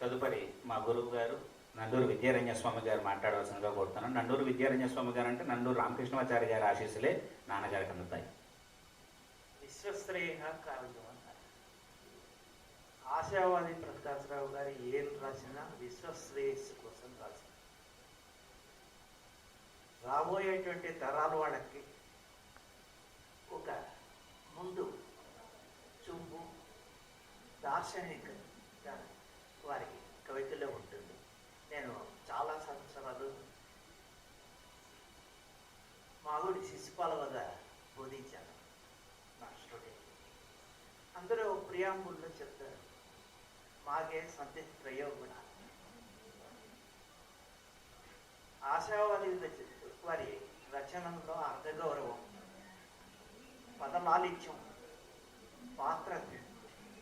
తదుపరి మా గురువు గారు నండూరు విద్యారణ్య స్వామి గారు మాట్లాడవలసిందిగా కోరుతున్నాను. నండూరు విద్యారణ్య స్వామి గారు అంటే నండూరు రామకృష్ణాచార్య గారి ఆశీస్సులే నాన్నగారికి అందుతాయి. విశ్వశ్రేయ కావ్యం ఆశావాది ప్రకాశరావు గారు ఏం రాసినా విశ్వశ్రేయస్సు కోసం రాశారు. రాబోయేటువంటి తరాల వాళ్ళకి ఒక ముందు చూపు దార్శనిక వారికి ఉంటుంది. నేను చాలా సంవత్సరాలు మాగుడి శిశుపాల వద్ద బోధించాను. నా స్టూడెంట్ అందరూ ప్రియాంబుల్లో చెప్తారు మాగే సంతే ప్రయోగం ఆశావాది వారి రచనలో అర్ధగౌరవం పదలాలిత్యం పాత్ర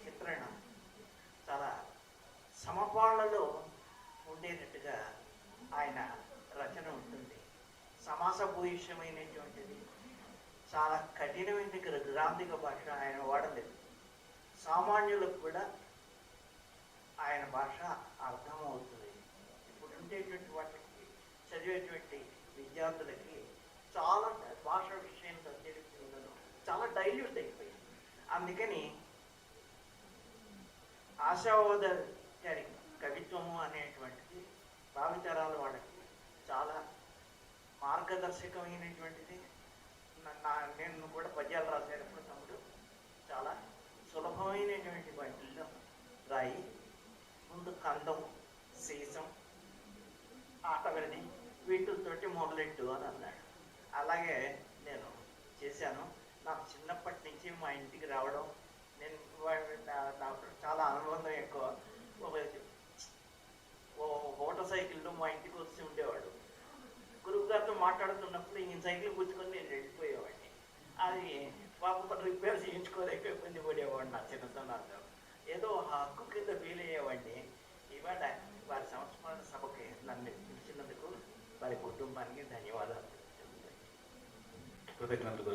చిత్రణ చాలా సమపాళ్ళలో ఉండేటట్టుగా ఆయన రచన ఉంటుంది మాసభూయిష్యమైనటువంటిది చాలా కఠినమైన గ్రాంధిక భాష ఆయన వాడలేదు. సామాన్యులకు కూడా ఆయన భాష అర్థమవుతుంది. ఇప్పుడు ఉండేటువంటి వాటికి చదివేటువంటి విద్యార్థులకి చాలా భాష విషయంలో తెలియదు చాలా డైల్యూట్ అయిపోయింది అందుకని ఆశావాద గారి కవిత్వము అనేటువంటిది భావితరాలు వాళ్ళకి మార్గదర్శకమైనటువంటిది నా- నా నేను కూడా పద్యాలు రాసేటప్పుడు తమ్ముడు. చాలా సులభమైనటువంటి వాటిల్లో రాయి ముందు కందం సీసం ఆటవిడని వీటితోటి మొదలెట్టు అని అన్నాడు. అలాగే నేను చేశాను. నాకు చిన్నప్పటి నుంచి మా ఇంటికి రావడం నేను వా- నా- నాకు చాలా అనుబంధం ఎక్కువ ఒక ఓ మోటార్ సైకిల్లో మా ఇంటికి వచ్చి ఉండేవాడు గురువు గారితో మాట్లాడుతున్నప్పుడు ఈయన సైకిల్ పుచ్చుకొని నేను వెళ్ళిపోయేవాడిని. అది పాప రిపేర్ చేయించుకోలేక ఇబ్బంది పడేవాడిని నా చిన్నతనంలో. ఏదో హక్కు కింద ఫీల్ అయ్యేవాడిని ఇవాళ వారి సంస్మరణ సభకి నన్ను పిలిచినందుకు వారి కుటుంబానికి ధన్యవాదాలు. కృతజ్ఞతలు